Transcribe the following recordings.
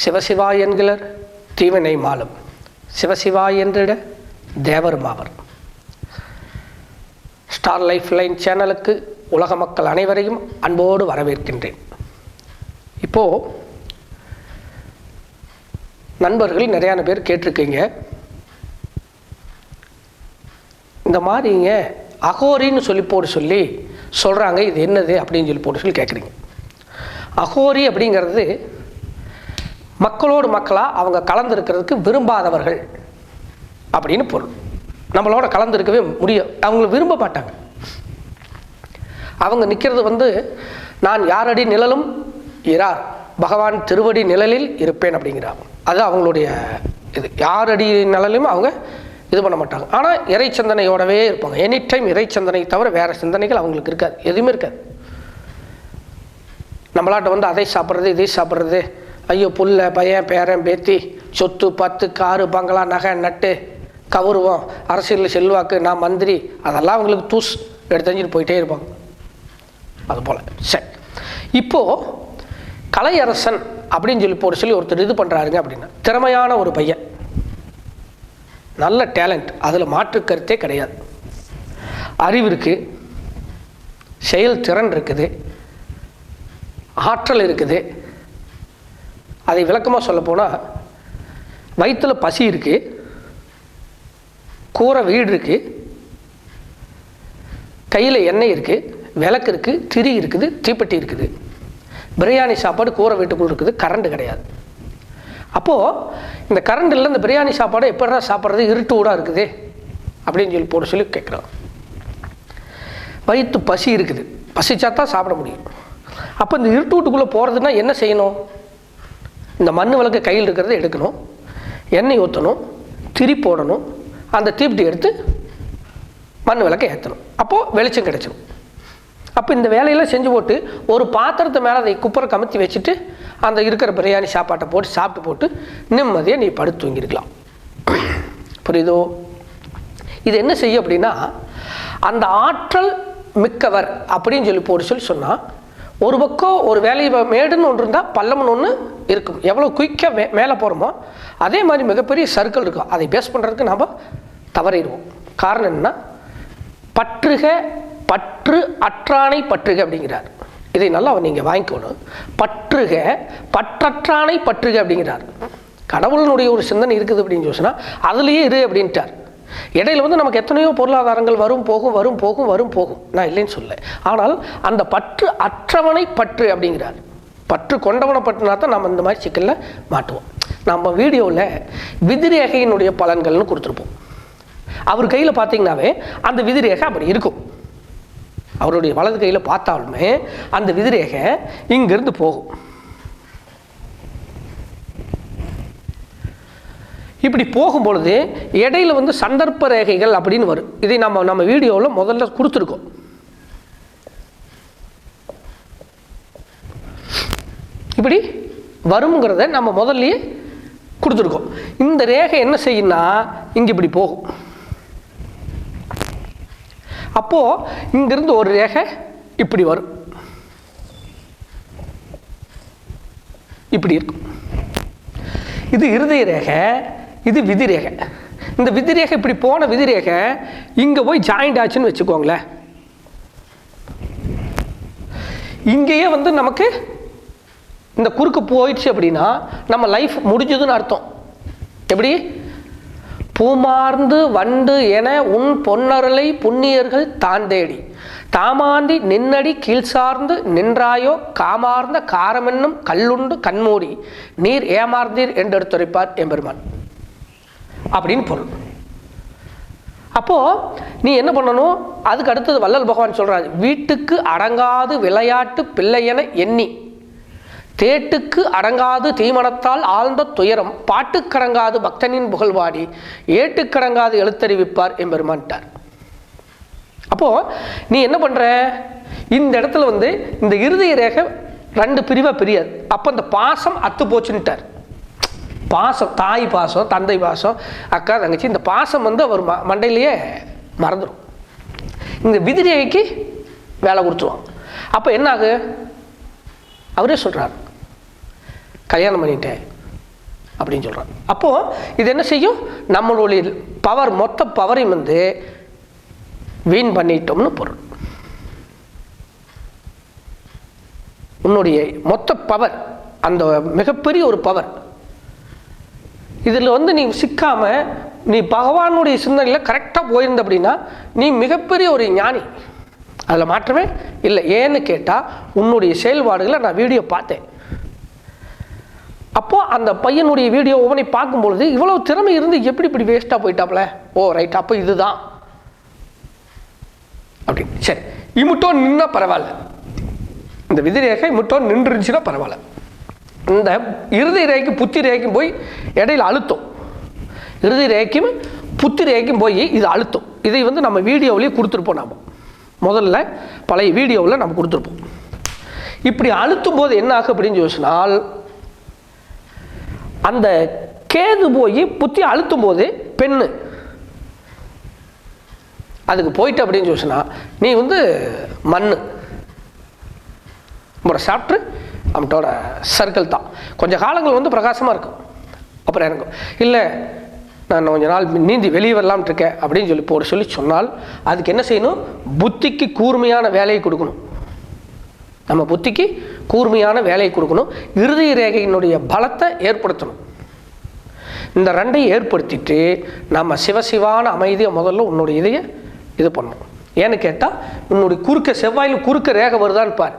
சிவசிவா என்கிறார் தீவினை மாலும். சிவசிவா என்றிட தேவர் மாவர் ஸ்டார் லைஃப் லைன் சேனலுக்கு உலக மக்கள் அனைவரையும் அன்போடு வரவேற்கின்றேன். இப்போது நண்பர்கள் நிறையான பேர் கேட்டிருக்கீங்க. இந்த மாதிரிங்க அகோரின்னு சொல்லி போட்டு சொல்லி சொல்கிறாங்க இது என்னது அப்படின்னு சொல்லி போட்டு சொல்லி கேட்குறீங்க அகோரி அப்படிங்கிறது மக்களோடு மக்களாக அவங்க கலந்துருக்கிறதுக்கு விரும்பாதவர்கள் அப்படின்னு பொருள். நம்மளோட கலந்துருக்கவே முடியும் அவங்க விரும்ப மாட்டாங்க. அவங்க நிற்கிறது வந்து நான் யாரடி நிழலும் இரார் பகவான் திருவடி நிழலில் இருப்பேன் அப்படிங்கிறாங்க அது அவங்களுடைய இது. யாரடி நிழலையும் அவங்க இது பண்ண மாட்டாங்க. ஆனால் இறை சிந்தனையோடவே இருப்பாங்க. எனி டைம் இறை சிந்தனை தவிர வேறு சிந்தனைகள் அவங்களுக்கு இருக்காது. எதுவுமே இருக்காது. நம்மளாட்ட வந்து அதை சாப்பிட்றது இதை சாப்பிட்றது ஐயோ புல்ல பையன் பேரன் பேத்தி சொத்து பத்து காரு பங்களா நகை நட்டு கௌரவம் அரசியலில் செல்வாக்கு நான் மந்திரி. அதெல்லாம் அவங்களுக்கு தூஸ். எடுத்தஞ்சிட்டு போயிட்டே இருப்பாங்க. அது போல். சரி. இப்போது கலையரசன் அப்படின்னு சொல்லி போட சொல்லி ஒருத்தர் இது பண்ணுறாருங்க அப்படின்னா திறமையான ஒரு பையன். நல்ல டேலண்ட். அதில் மாற்று கருத்தே கிடையாது. அறிவு இருக்குது செயல் திறன் இருக்குது. ஆற்றல் இருக்குது. அதை விளக்கமாக சொல்ல போனால் வயிற்றில் பசி இருக்குது கூரை வீடு இருக்குது கையில் எண்ணெய் இருக்குது விளக்கு இருக்குது திரி இருக்குது தீப்பெட்டி இருக்குது. பிரியாணி சாப்பாடு கூரை வீட்டுக்குள் இருக்குது கரண்ட் கிடையாது. அப்போது இந்த கரண்ட் இல்லை இந்த பிரியாணி சாப்பாடு எப்படா சாப்பிட்றது இருட்டு ஊடாக இருக்குது அப்படின்னு சொல்லி போட சொல்லி கேட்குறோம் வயிற்று பசி இருக்குது. பசிச்சா தான் சாப்பிட முடியும். அப்போ இந்த இருட்டு வீட்டுக்குள்ளே போகிறதுனா என்ன செய்யணும்? இந்த மண் விளக்கு கையில் இருக்கிறத எடுக்கணும். எண்ணெய் ஊற்றணும் திரி போடணும். அந்த தீப்டி எடுத்து மண் விளக்கை ஏற்றணும் அப்போது வெளிச்சம் கிடைச்சிடும் அப்போ இந்த வேலையெல்லாம் செஞ்சு போட்டு ஒரு பாத்திரத்தை மேலே அதை குப்பரை கமுத்தி வச்சுட்டு அந்த இருக்கிற பிரியாணி சாப்பாட்டை போட்டு சாப்பிட்டு போட்டு நிம்மதியாக நீ படுத்து தூங்கியிருக்கலாம். புரியுதோ? இது என்ன செய்யும் அப்படின்னா அந்த ஆற்றல் மிக்கவர் அப்படின்னு சொல்லி போட்டு சொல்லி சொன்னால் ஒரு பக்கம் ஒரு வேலை மேடுன்னு ஒன்று இருந்தால் பள்ளம்னு ஒன்று இருக்கும். எவ்வளோ குயிக்காக மே மேலே போகிறோமோ அதே மாதிரி மிகப்பெரிய சர்க்கிள் இருக்கும். அதை பேஸ் பண்ணுறதுக்கு நாம் தவறிடுவோம். காரணம் என்னென்னா பற்றுக பற்று அற்றானை பற்றுக அப்படிங்கிறார். இதை நல்லா நீங்கள் வாங்கிக்கணும். பற்றுக பற்றற்றானை பற்றுக அப்படிங்கிறார். கடவுளினுடைய ஒரு சிந்தனை இருக்குது அப்படின்னு சொன்னால் அதுலேயே இரு அப்படின்ட்டார். இடையில வந்து நமக்கு எத்தனையோ பொருளாதாரங்கள் வரும் போகும் வரும் போகும் வரும் போகும். நான் இல்லைன்னு சொல்ல ஆனால் அந்த பற்று அற்றவனை பற்று அப்படிங்கிறார். பற்று கொண்டவனை பற்றுனா தான் நம்ம இந்த மாதிரி சிக்கலில் மாட்டுவோம். நம்ம வீடியோவில் விதிரேகையினுடைய பலன்கள்னு கொடுத்துருப்போம். அவர் கையில் பார்த்தீங்கன்னாவே அந்த விதிரேகை அப்படி இருக்கும். அவருடைய வலது கையில் பார்த்தாலுமே அந்த விதிரேகை இங்கிருந்து போகும். இப்படி போகும்பொழுது இடையில வந்து சந்தர்ப்ப ரேகைகள் அப்படின்னு வரும். இதை நம்ம நம்ம வீடியோவில் முதல்ல கொடுத்துருக்கோம். இப்படி வருங்கிறத நம்ம முதல்லயே கொடுத்துருக்கோம். இந்த ரேகை என்ன செய்யும்னா இங்கே இப்படி போகும். அப்போது இங்கிருந்து ஒரு ரேகை இப்படி வரும். இப்படி இருக்கும். இது இருதய ரேகை இது விதிரேகை. இந்த விதிரேகை இப்படி போன விதிரேகை இங்கே போய் ஜாயிண்ட் ஆச்சுன்னு வச்சுக்கோங்களேன். இங்கேயே வந்து நமக்கு இந்த குறுக்கு போயிடுச்சு அப்படின்னா நம்ம லைஃப் முடிஞ்சதுன்னு அர்த்தம். எப்படி? பூமார்ந்து வண்டு என உன் பொன்னருளை புண்ணியர்கள் தான் தேடி தாமாந்தி நின்னடி கீழ் சார்ந்து நின்றாயோ காமார்ந்த காரமென்னும் கல்லுண்டு கண்மூடி. நீர் ஏமார்ந்தீர் என்று எடுத்துரைப்பார் எம்பெருமான். அப்படின்னு பொருள். அப்போது நீ என்ன பண்ணணும்? அதுக்கு அடுத்தது வள்ளல் பகவான் சொல்கிறாரு வீட்டுக்கு அடங்காது விளையாட்டு பிள்ளையென எண்ணி. தேட்டுக்கு அடங்காது தீமனத்தால் ஆழ்ந்த துயரம் பாட்டுக்கடங்காது பக்தனின் புகழ்வாடி ஏட்டுக்கடங்காது எழுத்தறிவிப்பார் எம்பெருமான்ட்டார். அப்போது நீ என்ன பண்ணுற இந்த இடத்துல வந்து இந்த இருதய ரேகை ரெண்டு பிரிவாக பிரியாது. அப்போ இந்த பாசம் அத்து போச்சுன்ட்டார் பாசம் தாய் பாசம் தந்தை பாசம் அக்கா தங்கச்சி இந்த பாசம் வந்து அவர் ம மண்டையிலேயே மறந்துடும் இந்த விதிரேகைக்கு வேலை கொடுத்துருவான் அப்போ என்ன ஆகு? அவரே சொல்கிறார் கல்யாணம் பண்ணிட்டேன் அப்படின்னு சொல்கிறார் அப்போது இது என்ன செய்யும்? நம்மளுடைய பவர் மொத்த பவரையும் வந்து வீண் பண்ணிட்டோம்னு பொருள். உன்னுடைய மொத்த பவர் அந்த மிகப்பெரிய ஒரு பவர் இதில் வந்து நீ சிக்காமல் நீ பகவானுடைய சிந்தனையில் கரெக்டாக போயிருந்த அப்படின்னா நீ மிகப்பெரிய ஒரு ஞானி. அதில் மாற்றமே இல்லை. ஏன்னு கேட்டால் உன்னுடைய செயல்பாடுகளை நான் வீடியோ பார்த்தேன். அப்போது அந்த பையனுடைய வீடியோ ஒவ்வொன்றை பார்க்கும்பொழுது இவ்வளோ திறமை இருந்து எப்படி இப்படி வேஸ்ட்டாக போயிட்டாப்ல? ஓ ரைட் அப்போ இதுதான். அப்படின்னு சரி. இமுட்டோ நின்னா பரவாயில்ல. இந்த விதிரேகை இமுட்டோ நின்றுருந்துச்சுன்னா பரவாயில்ல. இந்த இறுதி ரேக்கும் புத்தி ரேக்கும் போய் இடையில அழுத்தம். இறுதி ரேக்கும் புத்தி ரேக்கும் போய் இது அழுத்தம். இதை வந்து நம்ம வீடியோவிலேயே கொடுத்துருப்போம் நாம். முதல்ல பழைய வீடியோவில் நம்ம கொடுத்துருப்போம். இப்படி அழுத்தும் போது என்ன ஆகும் அப்படின்னு யோசினால் அந்த கேது போய் புத்தி அழுத்தும் போது பெண்ணு அதுக்கு போயிட்டு அப்படின்னு யோசினா நீ வந்து மண் உங்களோட சாப்பிட்டு நம்மளோட சர்க்கிள் தான். கொஞ்சம் காலங்கள் வந்து பிரகாசமாக இருக்கும். அப்புறம் இறங்கும். இல்லை நான் கொஞ்ச நாள் நீந்தி வெளியே வரலாம்னு இருக்கேன் அப்படின்னு சொல்லி போட சொல்லி சொன்னால் அதுக்கு என்ன செய்யணும்? புத்திக்கு கூர்மையான வேலையை கொடுக்கணும். நம்ம புத்திக்கு கூர்மையான வேலையை கொடுக்கணும். இறுதி ரேகையினுடைய பலத்தை ஏற்படுத்தணும். இந்த ரெண்டையும் ஏற்படுத்திட்டு நம்ம சிவசிவான அமைதியை முதல்ல உன்னுடைய இதையை இது பண்ணணும். ஏன்னு கேட்டால் உன்னுடைய குறுக்க செவ்வாயில் குறுக்க ரேகை வருதான்னு பாரு.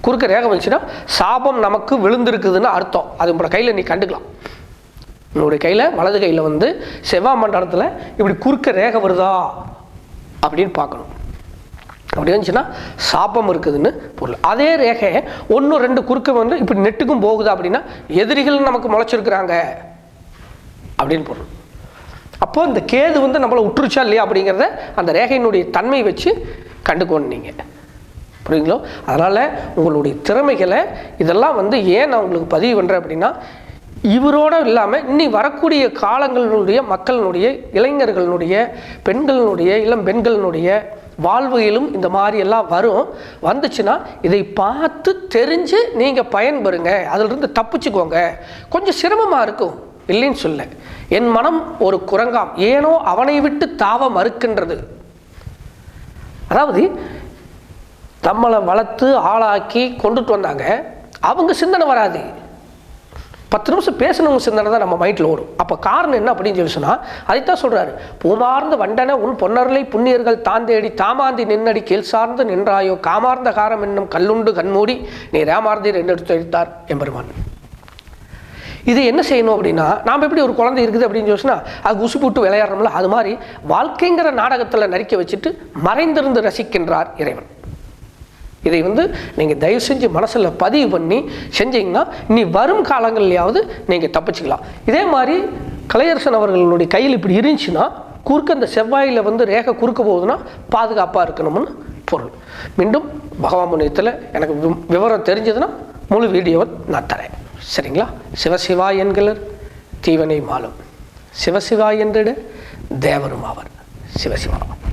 குறுக்க ரேகை வந்துச்சுன்னா சாபம் நமக்கு விழுந்திருக்குதுன்னு அர்த்தம். அது உங்களோட கையில் நீ கண்டுக்கலாம். உங்களுடைய கையில் வலது கையில் வந்து செவ்வாய் மண்டலத்தில் இப்படி குறுக்க ரேகை வருதா? அப்படின்னு பார்க்கணும். அப்படி இருந்துச்சுன்னா சாபம் இருக்குதுன்னு பொருள். அதே ரேகை ஒன்று ரெண்டு குறுக்க வந்து இப்படி நெட்டுக்கும் போகுதா அப்படின்னா எதிரிகள் நமக்கு முளைச்சிருக்கிறாங்க. அப்படின்னு பொருள். அப்போ இந்த கேது வந்து நம்மளை உற்றுச்சா இல்லையா அப்படிங்கிறத அந்த ரேகையினுடைய தன்மை வச்சு கண்டுக்கணும் நீங்கள் புரியுங்களோ அதனால் உங்களுடைய திறமைகளை இதெல்லாம் வந்து ஏன் நான் உங்களுக்கு பதிவு பண்ணுறேன் அப்படின்னா இவரோட இல்லாமல் இன்னி வரக்கூடிய காலங்களினுடைய மக்களினுடைய இளைஞர்களுடைய பெண்களினுடைய இளம் பெண்களினுடைய வாழ்வையிலும் இந்த மாதிரி எல்லாம் வரும். வந்துச்சுன்னா இதை பார்த்து தெரிஞ்சு நீங்கள் பயன்பெறுங்க. அதிலிருந்து தப்பிச்சுக்கோங்க. கொஞ்சம் சிரமமாக இருக்கும். இல்லைன்னு சொல்ல. என் மனம் ஒரு குரங்காம். ஏனோ அவனை விட்டு தாவ மறுக்கின்றது அதாவது நம்மளை வளர்த்து ஆளாக்கி கொண்டுட்டு வந்தாங்க. அவங்க சிந்தனை வராது. பத்து நிமிஷம் பேசணுங்க சிந்தனை தான் நம்ம மைண்டில் ஓடும். அப்போ காரணம் என்ன அப்படின்னு சொல்லி சொன்னால் அதைத்தான் சொல்கிறாரு பூமார்ந்த வண்டன உன் பொன்னர்லை புண்ணியர்கள் தாந்தேடி தாமாந்தி நின்னடி கீழ் சார்ந்து நின்றாயோ காமார்ந்த காரம் என்னும் கல்லுண்டு கண்மூடி நீ ரேமார்ந்தீர் என்று எடுத்தார் வைத்தார் எம்பெருமான். இது என்ன செய்யணும் அப்படின்னா நாம் எப்படி ஒரு குழந்தை இருக்குது அப்படின்னு சொன்னால் அது உசு போட்டு விளையாடுறோம்ல அது மாதிரி வாழ்க்கைங்கிற நாடகத்தில் நரிக்க வச்சுட்டு மறைந்திருந்து ரசிக்கின்றார் இறைவன். இதை வந்து நீங்கள் தயவு செஞ்சு மனசில் பதிவு பண்ணி செஞ்சீங்கன்னா இனி வரும் காலங்கள்லையாவது நீங்கள் தப்பிச்சுக்கலாம். இதே மாதிரி கலையரசன் அவர்களுடைய கையில் இப்படி இருந்துச்சுன்னா குறுக்க அந்த செவ்வாயில் வந்து ரேகை குறுக்க போகுதுன்னா பாதுகாப்பாக இருக்கணும்னு பொருள். மீண்டும் பகவான் முனையத்தில் எனக்கு வி- விவரம் தெரிஞ்சதுன்னா முழு வீடியோவை நான் தரேன். சரிங்களா? சிவசிவா என்கிறர் தீவனை மாலும். சிவசிவா என்றிட தேவரும் அவர் சிவசிவா.